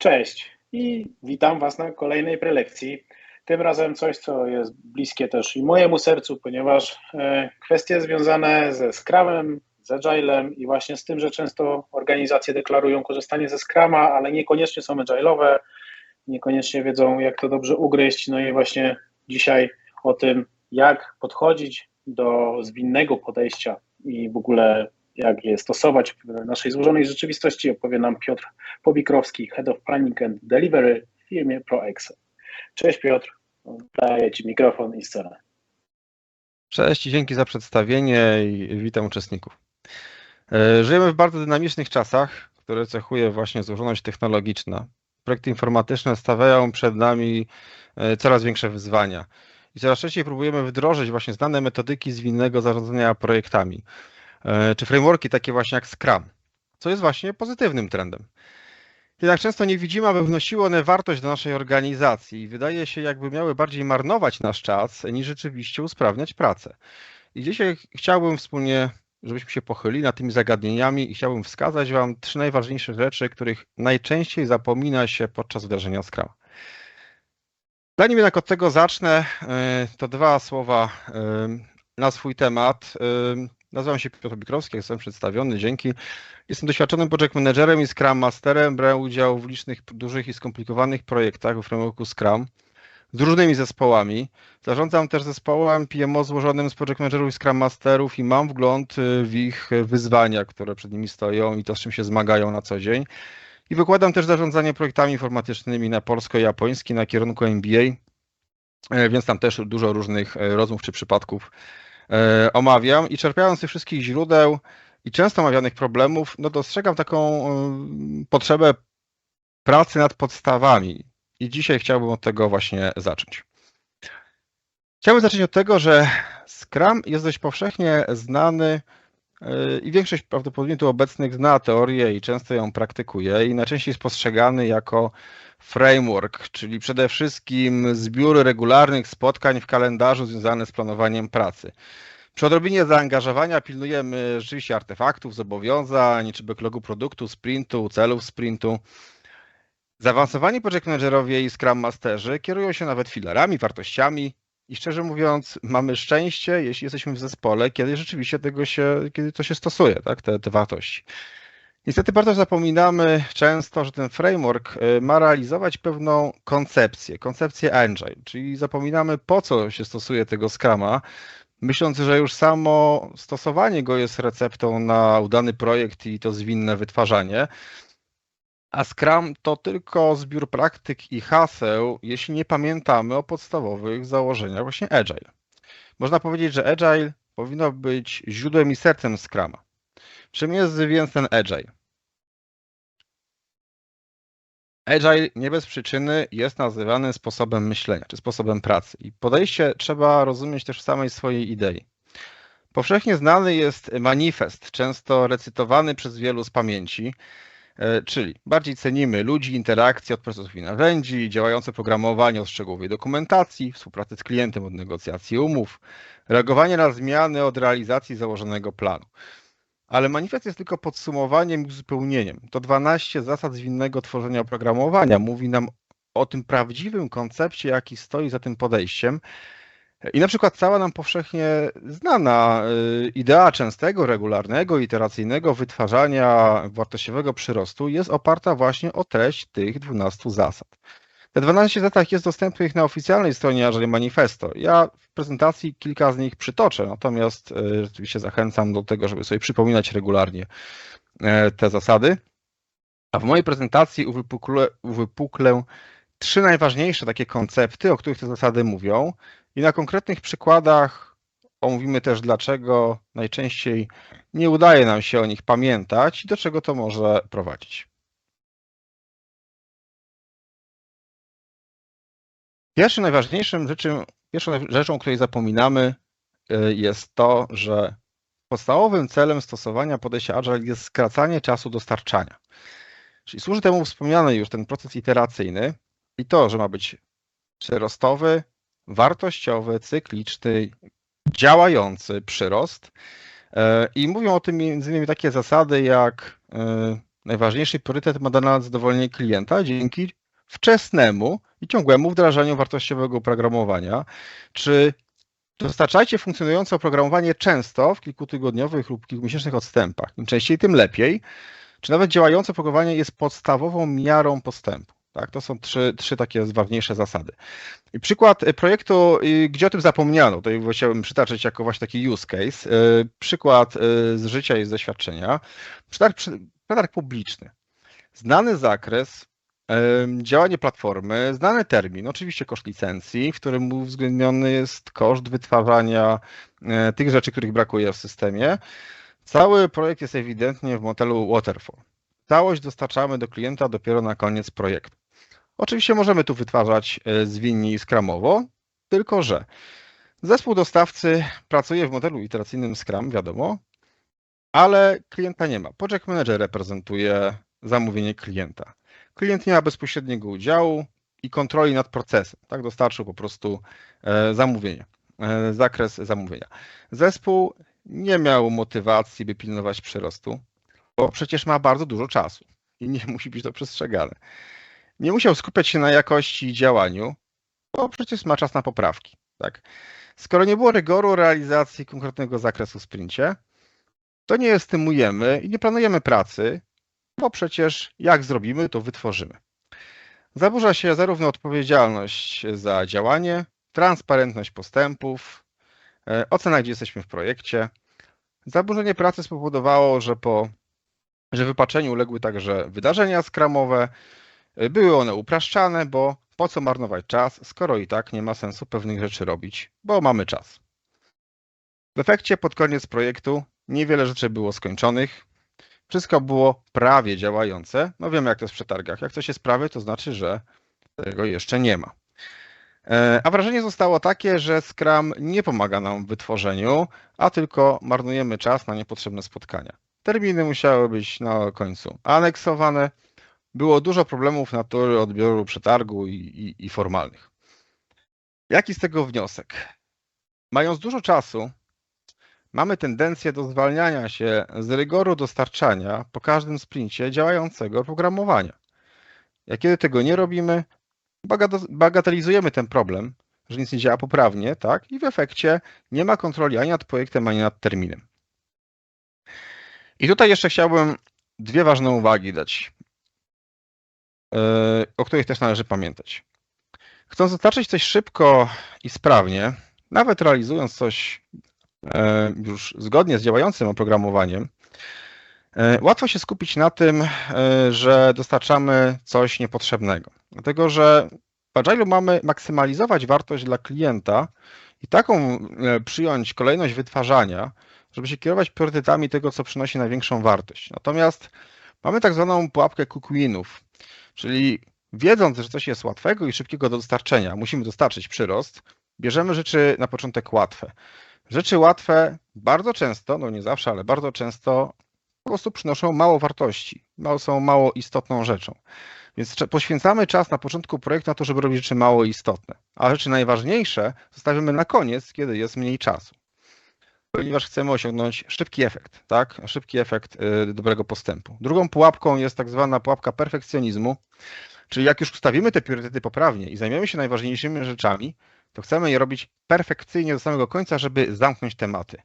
Cześć i witam Was na kolejnej prelekcji. Tym razem coś, co jest bliskie też i mojemu sercu, ponieważ e, kwestie związane ze Scrumem, z Agilem i właśnie z tym, że często organizacje deklarują korzystanie ze Scrama, ale niekoniecznie są agile'owe, niekoniecznie wiedzą, jak to dobrze ugryźć. No i właśnie dzisiaj o tym, jak podchodzić do zwinnego podejścia i w ogóle jak je stosować w naszej złożonej rzeczywistości, opowie nam Piotr Pobikrowski, Head of Planning and Delivery w firmie ProExcel. Cześć Piotr, daję Ci mikrofon i scenę. Cześć i dzięki za przedstawienie i witam uczestników. E, żyjemy w bardzo dynamicznych czasach, które cechuje właśnie złożoność technologiczna. Projekty informatyczne stawiają przed nami e, coraz większe wyzwania i coraz częściej próbujemy wdrożyć właśnie znane metodyki zwinnego zarządzania projektami, czy frameworki takie właśnie jak Scrum, co jest właśnie pozytywnym trendem. Jednak często nie widzimy, aby wnosiły one wartość do naszej organizacji i wydaje się, jakby miały bardziej marnować nasz czas, niż rzeczywiście usprawniać pracę. I dzisiaj chciałbym wspólnie, żebyśmy się pochylili nad tymi zagadnieniami i chciałbym wskazać Wam trzy najważniejsze rzeczy, których najczęściej zapomina się podczas wdrażania Scrum. Zanim jednak od tego zacznę, e, to dwa słowa e, na swój temat. E, nazywam się Piotr Bikrowski, jestem przedstawiony, dzięki. Jestem doświadczonym project managerem i Scrum Masterem. Brałem udział w licznych dużych i skomplikowanych projektach w frameworku Scrum z różnymi zespołami. Zarządzam też zespołem PMO złożonym z project managerów i Scrum Masterów i mam wgląd w ich wyzwania, które przed nimi stoją i to, z czym się zmagają na co dzień. I wykładam też zarządzanie projektami informatycznymi na polsko-japoński na kierunku MBA, więc tam też dużo różnych rozmów czy przypadków omawiam i czerpiając z tych wszystkich źródeł, i często omawianych problemów, no dostrzegam taką potrzebę pracy nad podstawami. I dzisiaj chciałbym od tego właśnie zacząć. Chciałbym zacząć od tego, że Scrum jest dość powszechnie znany i większość prawdopodobnie tu obecnych zna teorię i często ją praktykuje i najczęściej jest postrzegany jako framework, czyli przede wszystkim zbiór regularnych spotkań w kalendarzu związane z planowaniem pracy. Przy odrobinie zaangażowania pilnujemy rzeczywiście artefaktów, zobowiązań, czy backlogu produktu, sprintu, celów sprintu. Zaawansowani project managerowie i Scrum Masterzy kierują się nawet filarami, wartościami i szczerze mówiąc mamy szczęście, jeśli jesteśmy w zespole, kiedy rzeczywiście tego się, kiedy to się stosuje, tak, te, te wartości. Niestety bardzo zapominamy często, że ten framework ma realizować pewną koncepcję, koncepcję Agile, czyli zapominamy po co się stosuje tego Scrama, myśląc, że już samo stosowanie go jest receptą na udany projekt i to zwinne wytwarzanie. A Scrum to tylko zbiór praktyk i haseł, jeśli nie pamiętamy o podstawowych założeniach właśnie Agile. Można powiedzieć, że Agile powinno być źródłem i sercem Scruma. Czym jest więc ten Agile? Agile nie bez przyczyny jest nazywany sposobem myślenia czy sposobem pracy. I podejście trzeba rozumieć też w samej swojej idei. Powszechnie znany jest manifest, często recytowany przez wielu z pamięci, czyli bardziej cenimy ludzi, interakcje od procesów i narzędzi, działające programowanie od szczegółowej dokumentacji, współpracę z klientem od negocjacji umów, reagowanie na zmiany od realizacji założonego planu. Ale manifest jest tylko podsumowaniem i uzupełnieniem. To 12 zasad zwinnego tworzenia oprogramowania. Mówi nam o tym prawdziwym koncepcie, jaki stoi za tym podejściem. I na przykład cała nam powszechnie znana idea częstego, regularnego, iteracyjnego wytwarzania wartościowego przyrostu jest oparta właśnie o treść tych 12 zasad. Te 12 zasad jest dostępnych na oficjalnej stronie Agile Manifesto. Ja w prezentacji kilka z nich przytoczę, natomiast rzeczywiście zachęcam do tego, żeby sobie przypominać regularnie te zasady. A w mojej prezentacji uwypuklę, uwypuklę trzy najważniejsze takie koncepty, o których te zasady mówią i na konkretnych przykładach omówimy też, dlaczego najczęściej nie udaje nam się o nich pamiętać i do czego to może prowadzić. Pierwszym najważniejszym rzeczą, pierwszą rzeczą, o której zapominamy, jest to, że podstawowym celem stosowania podejścia Agile jest skracanie czasu dostarczania. Czyli służy temu wspomniany już ten proces iteracyjny i to, że ma być przyrostowy, wartościowy, cykliczny, działający przyrost. I mówią o tym innymi takie zasady jak najważniejszy priorytet ma dla zadowolenie klienta dzięki wczesnemu i ciągłemu wdrażaniu wartościowego oprogramowania. Czy dostarczajcie funkcjonujące oprogramowanie często w kilkutygodniowych lub kilkumiesięcznych odstępach. Im częściej, tym lepiej. Czy nawet działające oprogramowanie jest podstawową miarą postępu. Tak, to są trzy, trzy takie ważniejsze zasady. I przykład projektu, y, gdzie o tym zapomniano, tutaj chciałbym przytaczyć jako właśnie taki use case. Y, Przykład y, z życia i z doświadczenia. Przetarg, przetarg publiczny. Znany zakres, działanie platformy, znany termin, oczywiście koszt licencji, w którym uwzględniony jest koszt wytwarzania e, tych rzeczy, których brakuje w systemie. Cały projekt jest ewidentnie w modelu waterfall. Całość dostarczamy do klienta dopiero na koniec projektu. Oczywiście możemy tu wytwarzać e, zwinnie i skramowo, tylko że zespół dostawcy pracuje w modelu iteracyjnym Scrum, wiadomo, ale klienta nie ma. Project Manager reprezentuje zamówienie klienta. Klient nie ma bezpośredniego udziału i kontroli nad procesem. Tak, dostarczył po prostu e, zamówienie, e, zakres zamówienia. Zespół nie miał motywacji, by pilnować przyrostu, bo przecież ma bardzo dużo czasu i nie musi być to przestrzegane. Nie musiał skupiać się na jakości i działaniu, bo przecież ma czas na poprawki. Tak? Skoro nie było rygoru realizacji konkretnego zakresu w sprincie, to nie estymujemy i nie planujemy pracy, bo przecież jak zrobimy, to wytworzymy. Zaburza się zarówno odpowiedzialność za działanie, transparentność postępów, e, ocena, gdzie jesteśmy w projekcie. Zaburzenie pracy spowodowało, że po że wypaczeniu uległy także wydarzenia skramowe. E, Były one upraszczane, bo po co marnować czas, skoro i tak nie ma sensu pewnych rzeczy robić, bo mamy czas. W efekcie pod koniec projektu niewiele rzeczy było skończonych. Wszystko było prawie działające. No wiemy, jak to jest w przetargach. Jak coś jest prawie, to znaczy, że tego jeszcze nie ma. E, A wrażenie zostało takie, że Scrum nie pomaga nam w wytworzeniu, a tylko marnujemy czas na niepotrzebne spotkania. Terminy musiały być na końcu aneksowane. Było dużo problemów natury odbioru przetargu i, i, i formalnych. Jaki z tego wniosek? Mając dużo czasu, mamy tendencję do zwalniania się z rygoru dostarczania po każdym sprincie działającego oprogramowania. Jak kiedy tego nie robimy, bagatelizujemy ten problem, że nic nie działa poprawnie, tak? I w efekcie nie ma kontroli ani nad projektem, ani nad terminem. I tutaj jeszcze chciałbym dwie ważne uwagi dać, o których też należy pamiętać. Chcąc dostarczyć coś szybko i sprawnie, nawet realizując coś e, już zgodnie z działającym oprogramowaniem, e, łatwo się skupić na tym, e, że dostarczamy coś niepotrzebnego. Dlatego, że w Agile'u mamy maksymalizować wartość dla klienta i taką przyjąć kolejność wytwarzania, żeby się kierować priorytetami tego, co przynosi największą wartość. Natomiast mamy tak zwaną pułapkę quick winów, czyli wiedząc, że coś jest łatwego i szybkiego do dostarczenia, musimy dostarczyć przyrost, bierzemy rzeczy na początek łatwe. Rzeczy łatwe bardzo często, no nie zawsze, ale bardzo często po prostu przynoszą mało wartości, są mało istotną rzeczą. Więc poświęcamy czas na początku projektu na to, żeby robić rzeczy mało istotne, a rzeczy najważniejsze zostawimy na koniec, kiedy jest mniej czasu. Ponieważ chcemy osiągnąć szybki efekt, tak? Szybki efekt y, dobrego postępu. Drugą pułapką jest tak zwana pułapka perfekcjonizmu, czyli jak już ustawimy te priorytety poprawnie i zajmiemy się najważniejszymi rzeczami, to chcemy je robić perfekcyjnie do samego końca, żeby zamknąć tematy.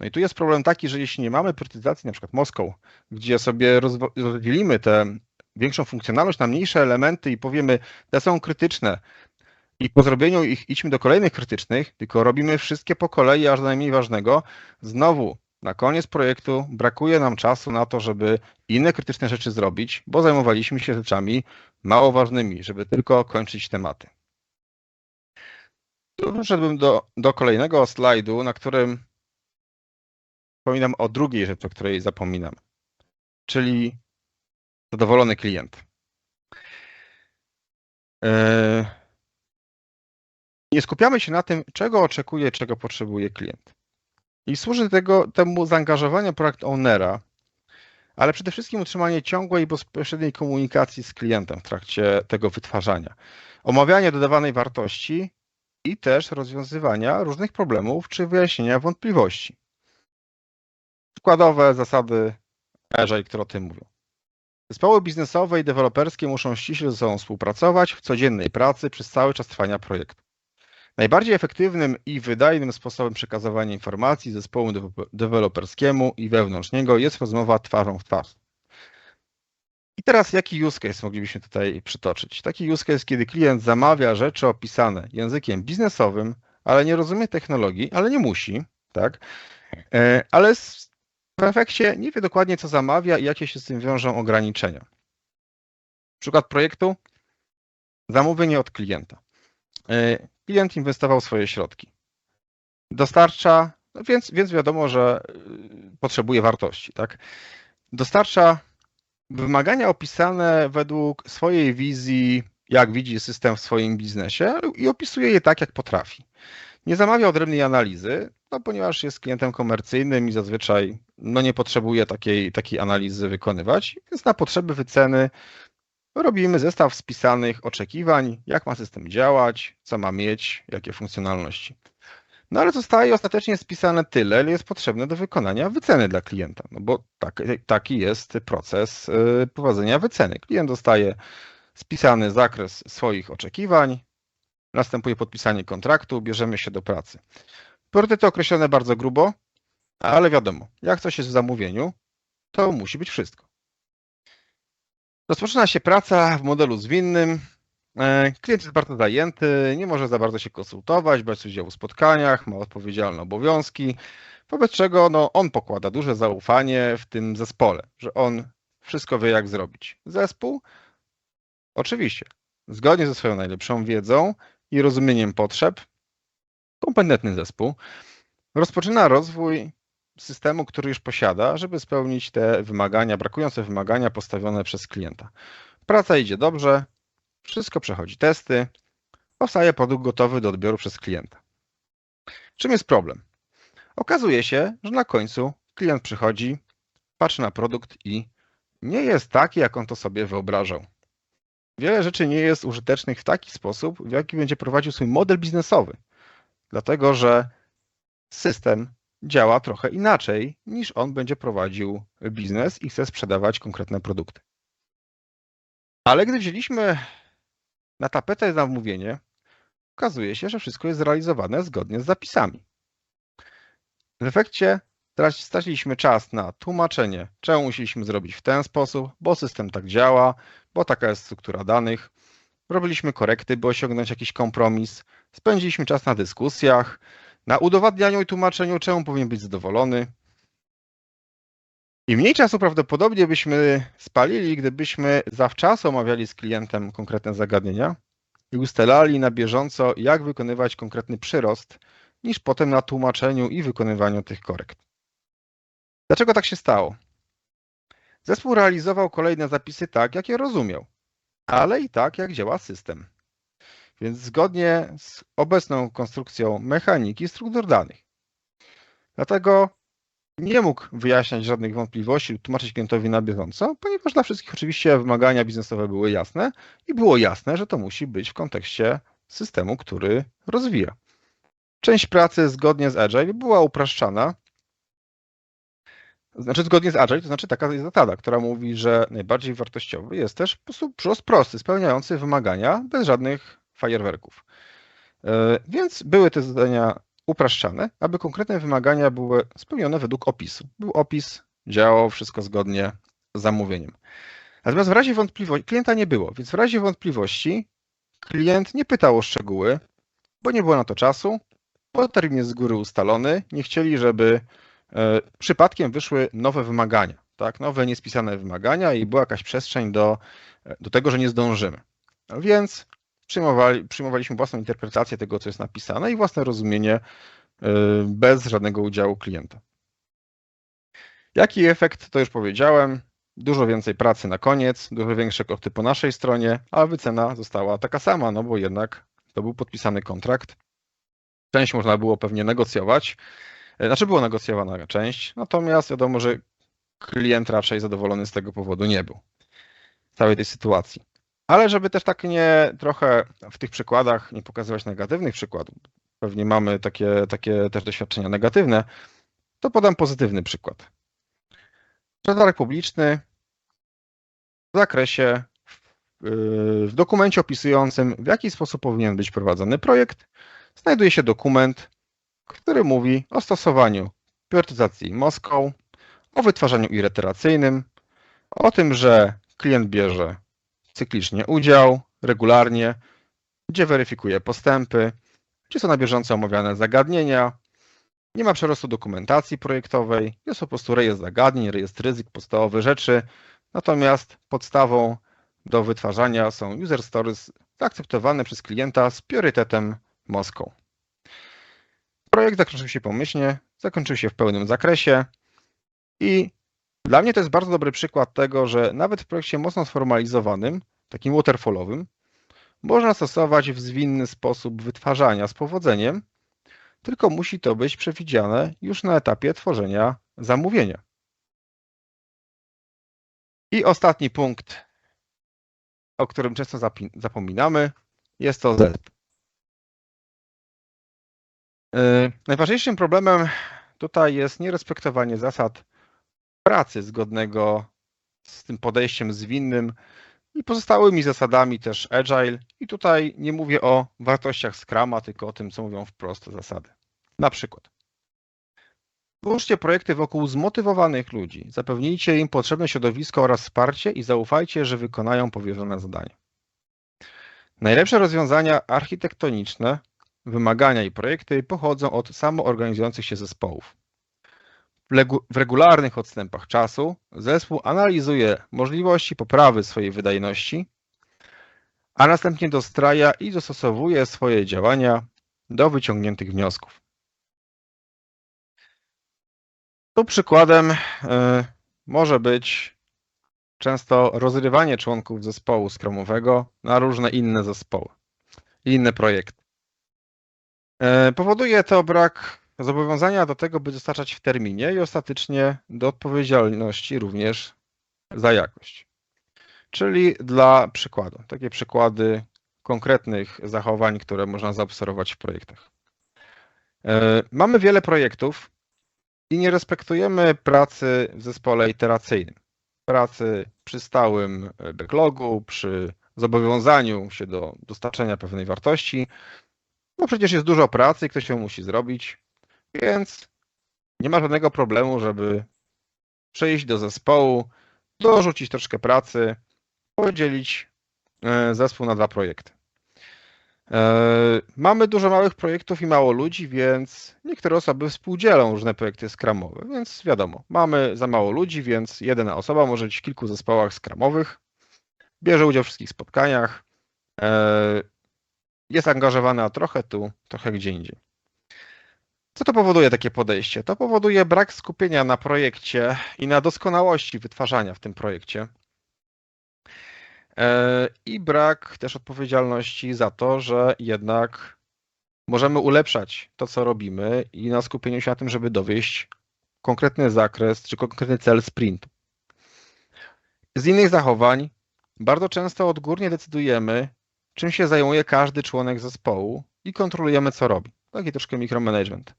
No i tu jest problem taki, że jeśli nie mamy priorytetyzacji, na przykład Moską, gdzie sobie rozdzielimy tę większą funkcjonalność na mniejsze elementy i powiemy, te są krytyczne i po zrobieniu ich idźmy do kolejnych krytycznych, tylko robimy wszystkie po kolei, aż do najmniej ważnego, znowu na koniec projektu brakuje nam czasu na to, żeby inne krytyczne rzeczy zrobić, bo zajmowaliśmy się rzeczami mało ważnymi, żeby tylko kończyć tematy. Tu Przeszedłbym do, do kolejnego slajdu, na którym wspominam o drugiej rzeczy, o której zapominam, czyli zadowolony klient. Eee, Nie skupiamy się na tym, czego oczekuje, czego potrzebuje klient. I służy tego, temu zaangażowanie product ownera, ale przede wszystkim utrzymanie ciągłej i bezpośredniej komunikacji z klientem w trakcie tego wytwarzania. Omawianie dodawanej wartości i też rozwiązywania różnych problemów czy wyjaśnienia wątpliwości. Przykładowe zasady Agile, które o tym mówią. Zespoły biznesowe i deweloperskie muszą ściśle ze sobą współpracować w codziennej pracy przez cały czas trwania projektu. Najbardziej efektywnym i wydajnym sposobem przekazywania informacji zespołu deweloperskiemu i wewnątrz niego jest rozmowa twarzą w twarz. I teraz jaki use case moglibyśmy tutaj przytoczyć? Taki use case, kiedy klient zamawia rzeczy opisane językiem biznesowym, ale nie rozumie technologii, ale nie musi, tak? E, ale w efekcie nie wie dokładnie, co zamawia i jakie się z tym wiążą ograniczenia. Przykład projektu. Zamówienie od klienta. Klient inwestował swoje środki. Dostarcza, no więc, więc wiadomo, że y, potrzebuje wartości. Tak? Dostarcza wymagania opisane według swojej wizji, jak widzi system w swoim biznesie i opisuje je tak, jak potrafi. Nie zamawia odrębnej analizy, no, ponieważ jest klientem komercyjnym i zazwyczaj no, nie potrzebuje takiej, takiej analizy wykonywać, więc na potrzeby wyceny robimy zestaw spisanych oczekiwań, jak ma system działać, co ma mieć, jakie funkcjonalności. No ale zostaje ostatecznie spisane tyle, ile jest potrzebne do wykonania wyceny dla klienta, no bo tak, taki jest proces y, prowadzenia wyceny. Klient dostaje spisany zakres swoich oczekiwań, następuje podpisanie kontraktu, bierzemy się do pracy. Priorytety określone bardzo grubo, ale wiadomo, jak coś jest w zamówieniu, to musi być wszystko. Rozpoczyna się praca w modelu zwinnym. E, klient jest bardzo zajęty, nie może za bardzo się konsultować, brać udziału w spotkaniach, ma odpowiedzialne obowiązki, wobec czego no, on pokłada duże zaufanie w tym zespole, że on wszystko wie, jak zrobić. Zespół, oczywiście, zgodnie ze swoją najlepszą wiedzą i rozumieniem potrzeb, kompetentny zespół rozpoczyna rozwój systemu, który już posiada, żeby spełnić te wymagania, brakujące wymagania postawione przez klienta. Praca idzie dobrze, wszystko przechodzi testy, powstaje produkt gotowy do odbioru przez klienta. Czym jest problem? Okazuje się, że na końcu klient przychodzi, patrzy na produkt i nie jest taki, jak on to sobie wyobrażał. Wiele rzeczy nie jest użytecznych w taki sposób, w jaki będzie prowadził swój model biznesowy, dlatego że system działa trochę inaczej niż on będzie prowadził biznes i chce sprzedawać konkretne produkty. Ale gdy wzięliśmy na tapetę zamówienie, okazuje się, że wszystko jest zrealizowane zgodnie z zapisami. W efekcie straciliśmy czas na tłumaczenie, czemu musieliśmy zrobić w ten sposób, bo system tak działa, bo taka jest struktura danych. Robiliśmy korekty, by osiągnąć jakiś kompromis. Spędziliśmy czas na dyskusjach, na udowadnianiu i tłumaczeniu, czemu powinien być zadowolony. I mniej czasu prawdopodobnie byśmy spalili, gdybyśmy zawczasu omawiali z klientem konkretne zagadnienia i ustalali na bieżąco, jak wykonywać konkretny przyrost, niż potem na tłumaczeniu i wykonywaniu tych korekt. Dlaczego tak się stało? Zespół realizował kolejne zapisy tak, jak je rozumiał, ale i tak, jak działa system więc zgodnie z obecną konstrukcją mechaniki struktur danych. Dlatego nie mógł wyjaśniać żadnych wątpliwości, tłumaczyć klientowi na bieżąco, ponieważ dla wszystkich oczywiście wymagania biznesowe były jasne i było jasne, że to musi być w kontekście systemu, który rozwija. Część pracy zgodnie z Agile była upraszczana. Znaczy zgodnie z Agile, to znaczy taka jest zasada, która mówi, że najbardziej wartościowy jest też przyrost prosty, spełniający wymagania bez żadnych fajerwerków. E, więc były te zadania upraszczane, aby konkretne wymagania były spełnione według opisu. Był opis, działało wszystko zgodnie z zamówieniem. Natomiast w razie wątpliwości, klienta nie było, więc w razie wątpliwości klient nie pytał o szczegóły, bo nie było na to czasu, bo termin jest z góry ustalony. Nie chcieli, żeby e, przypadkiem wyszły nowe wymagania, tak? nowe niespisane wymagania i była jakaś przestrzeń do, e, do tego, że nie zdążymy. Więc przyjmowali, przyjmowaliśmy własną interpretację tego, co jest napisane i własne rozumienie y, bez żadnego udziału klienta. Jaki efekt, to już powiedziałem. Dużo więcej pracy na koniec, dużo większe koszty po naszej stronie, a wycena została taka sama, no bo jednak to był podpisany kontrakt. Część można było pewnie negocjować, y, znaczy była negocjowana część, natomiast wiadomo, że klient raczej zadowolony z tego powodu nie był. Całej tej sytuacji. Ale żeby też tak nie trochę w tych przykładach nie pokazywać negatywnych przykładów, pewnie mamy takie, takie też doświadczenia negatywne, to podam pozytywny przykład. Przetarg publiczny, w zakresie, w dokumencie opisującym, w jaki sposób powinien być prowadzony projekt, znajduje się dokument, który mówi o stosowaniu priorytetyzacji Moscow, o wytwarzaniu ireteracyjnym, o tym, że klient bierze cyklicznie udział, regularnie, gdzie weryfikuje postępy, gdzie są na bieżąco omawiane zagadnienia, nie ma przerostu dokumentacji projektowej, jest po prostu rejestr zagadnień, rejestr ryzyk, podstawowe rzeczy, natomiast podstawą do wytwarzania są user stories zaakceptowane przez klienta z priorytetem Moscow. Projekt zakończył się pomyślnie, zakończył się w pełnym zakresie i dla mnie to jest bardzo dobry przykład tego, że nawet w projekcie mocno sformalizowanym, takim waterfallowym, można stosować w zwinny sposób wytwarzania z powodzeniem, tylko musi to być przewidziane już na etapie tworzenia zamówienia. I ostatni punkt, o którym często zapominamy, jest to zespół. Yy, najważniejszym problemem tutaj jest nierespektowanie zasad pracy zgodnego z tym podejściem zwinnym i pozostałymi zasadami też Agile. I tutaj nie mówię o wartościach Scruma, tylko o tym, co mówią wprost zasady. Na przykład Twórzcie projekty wokół zmotywowanych ludzi. Zapewnijcie im potrzebne środowisko oraz wsparcie i zaufajcie, że wykonają powierzone zadanie. Najlepsze rozwiązania architektoniczne, wymagania i projekty pochodzą od samoorganizujących się zespołów. W regularnych odstępach czasu zespół analizuje możliwości poprawy swojej wydajności, a następnie dostraja i dostosowuje swoje działania do wyciągniętych wniosków. Tu przykładem e, może być często rozrywanie członków zespołu skromowego na różne inne zespoły inne projekty. E, powoduje to brak zobowiązania do tego, by dostarczać w terminie i ostatecznie do odpowiedzialności również za jakość. Czyli dla przykładu, takie przykłady konkretnych zachowań, które można zaobserwować w projektach. E, mamy wiele projektów i nie respektujemy pracy w zespole iteracyjnym, pracy przy stałym backlogu, przy zobowiązaniu się do dostarczenia pewnej wartości, bo przecież jest dużo pracy ktoś ją musi zrobić, więc nie ma żadnego problemu, żeby przejść do zespołu, dorzucić troszkę pracy, podzielić e, zespół na dwa projekty. E, mamy dużo małych projektów i mało ludzi, więc niektóre osoby współdzielą różne projekty skramowe, więc wiadomo, mamy za mało ludzi, więc jedna osoba może być w kilku zespołach skramowych, bierze udział w wszystkich spotkaniach, e, jest angażowana trochę tu, trochę gdzie indziej. Co to powoduje takie podejście? To powoduje brak skupienia na projekcie i na doskonałości wytwarzania w tym projekcie. E, I brak też odpowiedzialności za to, że jednak możemy ulepszać to, co robimy i na skupieniu się na tym, żeby dowieść konkretny zakres czy konkretny cel sprintu. Z innych zachowań bardzo często odgórnie decydujemy, czym się zajmuje każdy członek zespołu i kontrolujemy, co robi. Taki troszkę mikromanagement.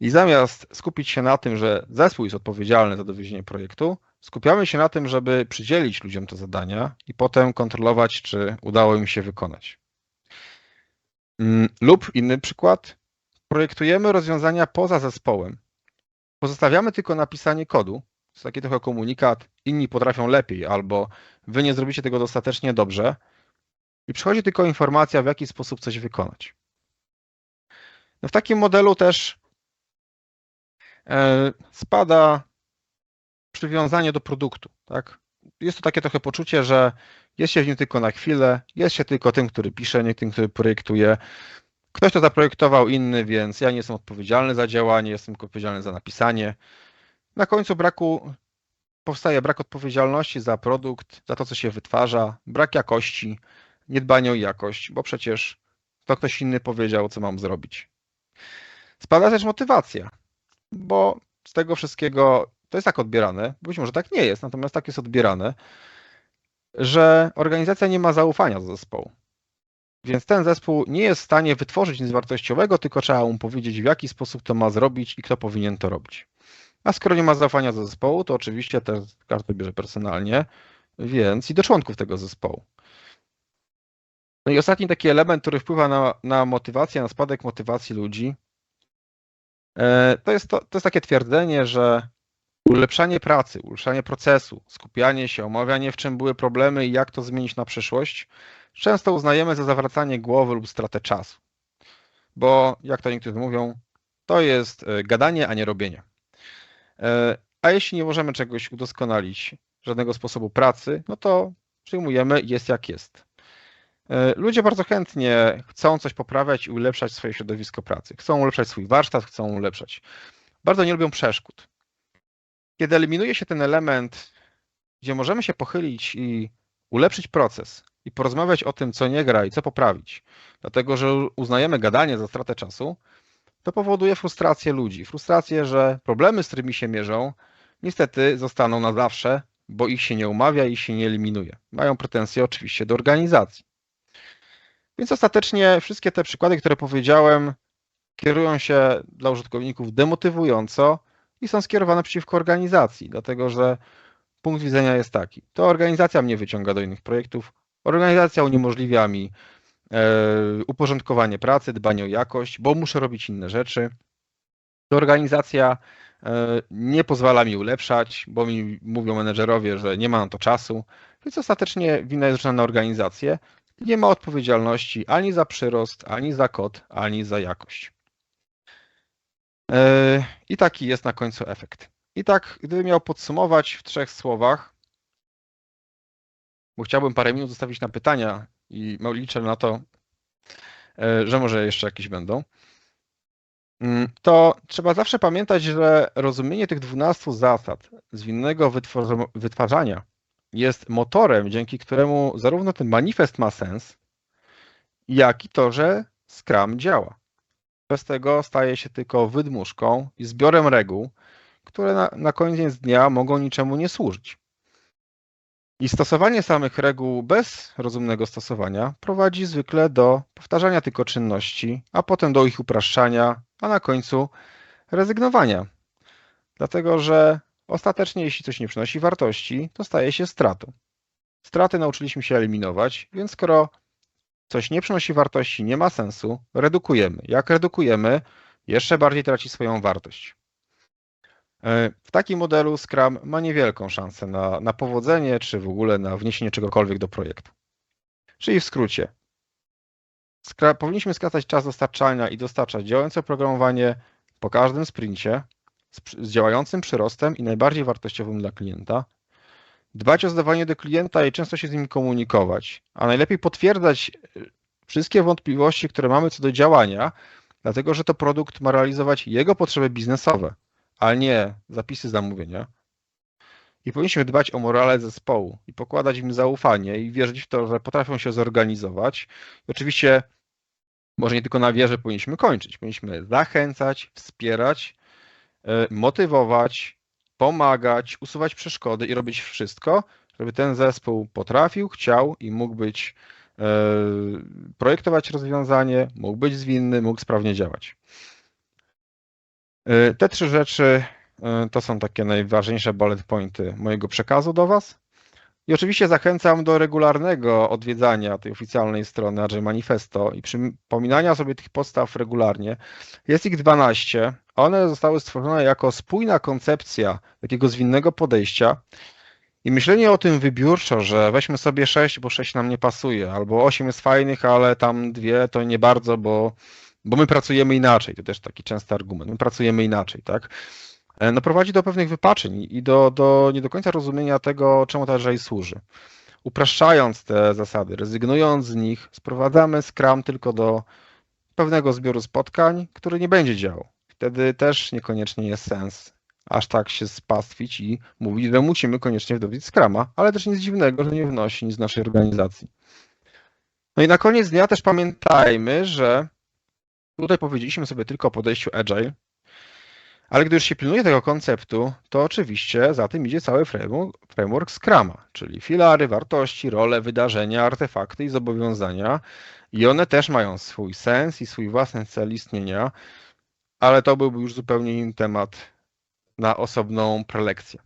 I zamiast skupić się na tym, że zespół jest odpowiedzialny za dowiezienie projektu, skupiamy się na tym, żeby przydzielić ludziom te zadania i potem kontrolować, czy udało im się wykonać. Mm, lub inny przykład, projektujemy rozwiązania poza zespołem. Pozostawiamy tylko napisanie kodu, to jest taki trochę komunikat, inni potrafią lepiej, albo wy nie zrobicie tego dostatecznie dobrze i przychodzi tylko informacja, w jaki sposób coś wykonać. No w takim modelu też e, spada przywiązanie do produktu. Tak? Jest to takie trochę poczucie, że jest się w nim tylko na chwilę, jest się tylko tym, który pisze, nie tym, który projektuje. Ktoś to zaprojektował inny, więc ja nie jestem odpowiedzialny za działanie, jestem odpowiedzialny za napisanie. Na końcu braku powstaje brak odpowiedzialności za produkt, za to, co się wytwarza, brak jakości, niedbanie o jakość, bo przecież to ktoś inny powiedział, co mam zrobić. Spada też motywacja, bo z tego wszystkiego to jest tak odbierane, być może tak nie jest, natomiast tak jest odbierane, że organizacja nie ma zaufania do zespołu. Więc ten zespół nie jest w stanie wytworzyć nic wartościowego, tylko trzeba mu powiedzieć, w jaki sposób to ma zrobić i kto powinien to robić. A skoro nie ma zaufania do zespołu, to oczywiście też każdy bierze personalnie, więc i do członków tego zespołu. No i ostatni taki element, który wpływa na, na motywację, na spadek motywacji ludzi, e, to jest, to, to jest takie twierdzenie, że ulepszanie pracy, ulepszanie procesu, skupianie się, omawianie w czym były problemy i jak to zmienić na przyszłość, często uznajemy za zawracanie głowy lub stratę czasu. Bo jak to niektórzy mówią, to jest e, gadanie, a nie robienie. E, a jeśli nie możemy czegoś udoskonalić, żadnego sposobu pracy, no to przyjmujemy jest jak jest. E, ludzie bardzo chętnie chcą coś poprawiać i ulepszać swoje środowisko pracy. Chcą ulepszać swój warsztat, chcą ulepszać. Bardzo nie lubią przeszkód. Kiedy eliminuje się ten element, gdzie możemy się pochylić i ulepszyć proces i porozmawiać o tym, co nie gra i co poprawić, dlatego że uznajemy gadanie za stratę czasu, to powoduje frustrację ludzi. Frustrację, że problemy, z którymi się mierzą, niestety zostaną na zawsze, bo ich się nie umawia i się nie eliminuje. Mają pretensje oczywiście do organizacji. Więc ostatecznie wszystkie te przykłady, które powiedziałem, kierują się dla użytkowników demotywująco i są skierowane przeciwko organizacji, dlatego że punkt widzenia jest taki. To organizacja mnie wyciąga do innych projektów, organizacja uniemożliwia mi e, uporządkowanie pracy, dbanie o jakość, bo muszę robić inne rzeczy. To organizacja e, nie pozwala mi ulepszać, bo mi mówią menedżerowie, że nie ma na to czasu, więc ostatecznie wina jest na organizację. Nie ma odpowiedzialności ani za przyrost, ani za kod, ani za jakość. E, I taki jest na końcu efekt. I tak, gdybym miał podsumować w trzech słowach, bo chciałbym parę minut zostawić na pytania i liczę na to, e, że może jeszcze jakieś będą, mm, to trzeba zawsze pamiętać, że rozumienie tych 12 zasad zwinnego wytwarzania jest motorem, dzięki któremu zarówno ten manifest ma sens, jak i to, że Scrum działa. Bez tego staje się tylko wydmuszką i zbiorem reguł, które na, na koniec dnia mogą niczemu nie służyć. I stosowanie samych reguł bez rozumnego stosowania prowadzi zwykle do powtarzania tylko czynności, a potem do ich upraszczania, a na końcu rezygnowania. Dlatego, że ostatecznie, jeśli coś nie przynosi wartości, to staje się stratą. Straty nauczyliśmy się eliminować, więc skoro coś nie przynosi wartości, nie ma sensu, redukujemy. Jak redukujemy, jeszcze bardziej traci swoją wartość. E, w takim modelu Scrum ma niewielką szansę na, na powodzenie, czy w ogóle na wniesienie czegokolwiek do projektu. Czyli w skrócie, skra powinniśmy skracać czas dostarczania i dostarczać działające oprogramowanie po każdym sprincie z, z działającym przyrostem i najbardziej wartościowym dla klienta. Dbać o zdawanie do klienta i często się z nim komunikować, a najlepiej potwierdzać e, wszystkie wątpliwości, które mamy co do działania, dlatego że to produkt ma realizować jego potrzeby biznesowe ale nie zapisy zamówienia. I powinniśmy dbać o morale zespołu i pokładać im zaufanie i wierzyć w to, że potrafią się zorganizować. I oczywiście, może nie tylko na wierze powinniśmy kończyć. Powinniśmy zachęcać, wspierać, motywować, pomagać, usuwać przeszkody i robić wszystko, żeby ten zespół potrafił, chciał i mógł być, e, projektować rozwiązanie, mógł być zwinny, mógł sprawnie działać. E, te trzy rzeczy e, to są takie najważniejsze bullet pointy mojego przekazu do Was. I oczywiście zachęcam do regularnego odwiedzania tej oficjalnej strony Agile Manifesto i przypominania sobie tych podstaw regularnie. Jest ich 12. One zostały stworzone jako spójna koncepcja takiego zwinnego podejścia. I myślenie o tym wybiórczo, że weźmy sobie 6, bo 6 nam nie pasuje, albo 8 jest fajnych, ale tam dwie to nie bardzo, bo bo my pracujemy inaczej, to też taki częsty argument, my pracujemy inaczej, tak? E, no prowadzi do pewnych wypaczeń i do, do nie do końca rozumienia tego, czemu ta Agile służy. Upraszczając te zasady, rezygnując z nich, sprowadzamy Scrum tylko do pewnego zbioru spotkań, który nie będzie działał. Wtedy też niekoniecznie jest sens aż tak się spastwić i mówić, że musimy koniecznie wdrożyć Scrama, ale też nic dziwnego, że nie wnosi nic z naszej organizacji. No i na koniec dnia też pamiętajmy, że Tutaj powiedzieliśmy sobie tylko o podejściu agile, ale gdy już się pilnuje tego konceptu, to oczywiście za tym idzie cały framework, framework Scrama, czyli filary, wartości, role, wydarzenia, artefakty i zobowiązania. I one też mają swój sens i swój własny cel istnienia, ale to byłby już zupełnie inny temat na osobną prelekcję.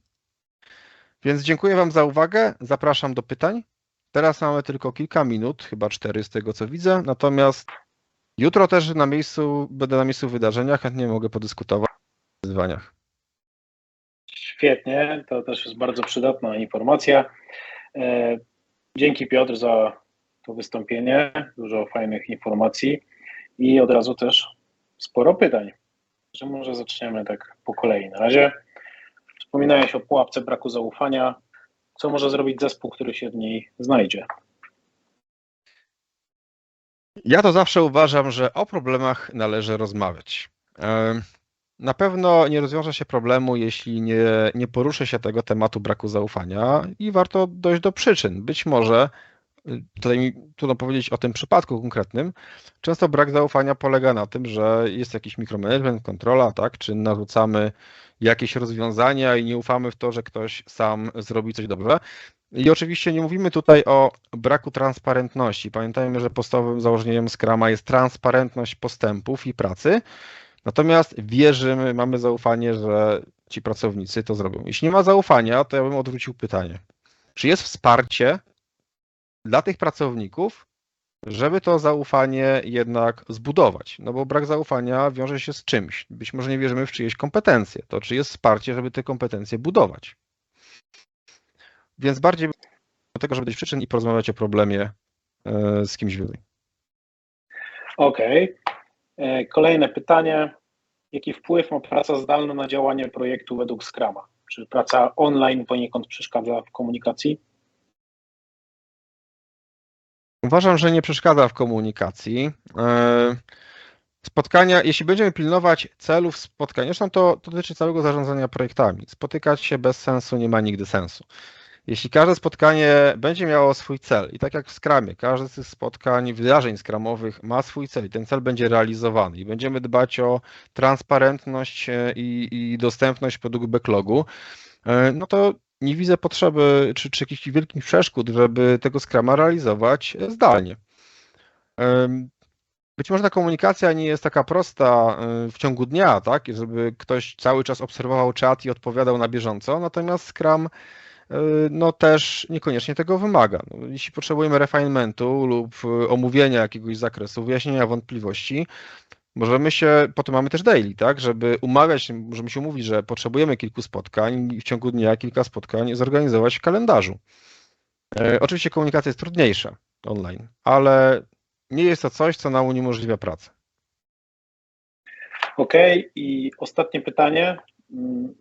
Więc dziękuję Wam za uwagę. Zapraszam do pytań. Teraz mamy tylko kilka minut, chyba cztery z tego co widzę. Natomiast jutro też na miejscu, będę na miejscu wydarzenia, chętnie mogę podyskutować wyzwaniach. Świetnie, to też jest bardzo przydatna informacja. E, dzięki Piotr za to wystąpienie, dużo fajnych informacji i od razu też sporo pytań. Że może zaczniemy tak po kolei. Na razie wspominałeś o pułapce braku zaufania. Co może zrobić zespół, który się w niej znajdzie? Ja to zawsze uważam, że o problemach należy rozmawiać. Na pewno nie rozwiąże się problemu, jeśli nie, nie poruszy się tego tematu braku zaufania i warto dojść do przyczyn. Być może, y, tutaj mi trudno powiedzieć o tym przypadku konkretnym, często brak zaufania polega na tym, że jest jakiś mikromanagement, kontrola, tak, czy narzucamy jakieś rozwiązania i nie ufamy w to, że ktoś sam zrobi coś dobrze. I oczywiście nie mówimy tutaj o braku transparentności. Pamiętajmy, że podstawowym założeniem Scrama jest transparentność postępów i pracy. Natomiast wierzymy, mamy zaufanie, że ci pracownicy to zrobią. Jeśli nie ma zaufania, to ja bym odwrócił pytanie. Czy jest wsparcie dla tych pracowników, żeby to zaufanie jednak zbudować? No bo brak zaufania wiąże się z czymś. Być może nie wierzymy w czyjeś kompetencje. To czy jest wsparcie, żeby te kompetencje budować? Więc bardziej do tego, żeby dać przyczyn i porozmawiać o problemie e, z kimś wyżej. Okej. Okay. Kolejne pytanie. Jaki wpływ ma praca zdalna na działanie projektu według Scrama? Czy praca online poniekąd przeszkadza w komunikacji? Uważam, że nie przeszkadza w komunikacji. E, spotkania, jeśli będziemy pilnować celów spotkania, zresztą to, to dotyczy całego zarządzania projektami. Spotykać się bez sensu nie ma nigdy sensu. Jeśli każde spotkanie będzie miało swój cel i tak jak w Scrumie, każde z tych spotkań, wydarzeń skramowych ma swój cel i ten cel będzie realizowany. I będziemy dbać o transparentność e, i, i dostępność produktu backlogu, e, no to nie widzę potrzeby czy, czy jakichś wielkich przeszkód, żeby tego Scrama realizować zdalnie. Być może ta komunikacja nie jest taka prosta e, w ciągu dnia, tak, żeby ktoś cały czas obserwował czat i odpowiadał na bieżąco, natomiast Scrum E, no też niekoniecznie tego wymaga. No, jeśli potrzebujemy refinementu lub e, omówienia jakiegoś zakresu, wyjaśnienia wątpliwości, możemy się, potem mamy też daily, tak, żeby umawiać, możemy się umówić, że potrzebujemy kilku spotkań i w ciągu dnia kilka spotkań zorganizować w kalendarzu. E, oczywiście komunikacja jest trudniejsza online, ale nie jest to coś, co nam uniemożliwia pracę. Okej, okay. i ostatnie pytanie.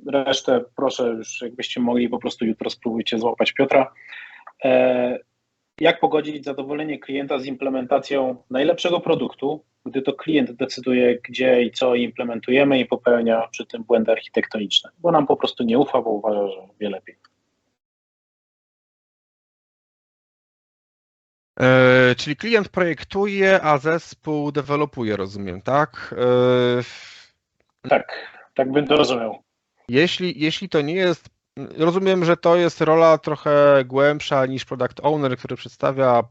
Resztę proszę już, jakbyście mogli, po prostu jutro spróbujcie złapać Piotra. E, jak pogodzić zadowolenie klienta z implementacją najlepszego produktu, gdy to klient decyduje, gdzie i co implementujemy i popełnia przy tym błędy architektoniczne, bo nam po prostu nie ufa, bo uważa, że wie lepiej. E, czyli klient projektuje, a zespół dewelopuje, rozumiem, tak? E... Tak, tak bym to rozumiał. Jeśli, jeśli to nie jest, rozumiem, że to jest rola trochę głębsza niż product owner, który przedstawia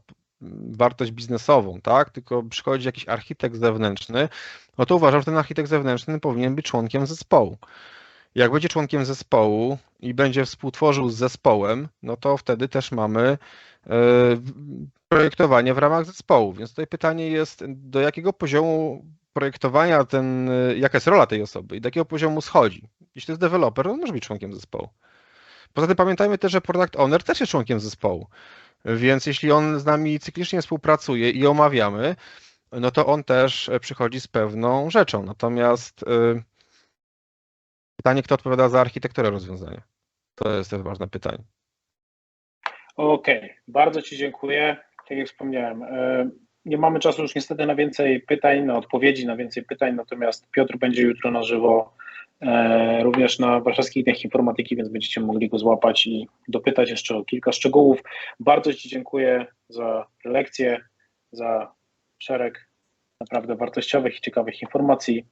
wartość biznesową, tak? Tylko przychodzi jakiś architekt zewnętrzny, no to uważam, że ten architekt zewnętrzny powinien być członkiem zespołu. Jak będzie członkiem zespołu i będzie współtworzył z zespołem, no to wtedy też mamy e, projektowanie w ramach zespołu. Więc tutaj pytanie jest, do jakiego poziomu projektowania, ten, y, jaka jest rola tej osoby i do jakiego poziomu schodzi. Jeśli to jest deweloper, on może być członkiem zespołu. Poza tym pamiętajmy też, że product owner też jest członkiem zespołu. Więc jeśli on z nami cyklicznie współpracuje i omawiamy, no to on też przychodzi z pewną rzeczą. Natomiast y, pytanie, kto odpowiada za architekturę rozwiązania? To jest też ważne pytanie. Okej, okay. bardzo Ci dziękuję. Tak jak wspomniałem, y, nie mamy czasu już niestety na więcej pytań, na odpowiedzi na więcej pytań, natomiast Piotr będzie jutro na żywo e, również na warszawskich dniach informatyki, więc będziecie mogli go złapać i dopytać jeszcze o kilka szczegółów. Bardzo Ci dziękuję za lekcję, za szereg naprawdę wartościowych i ciekawych informacji.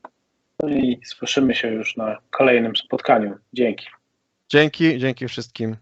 No i słyszymy się już na kolejnym spotkaniu. Dzięki. Dzięki, dzięki wszystkim.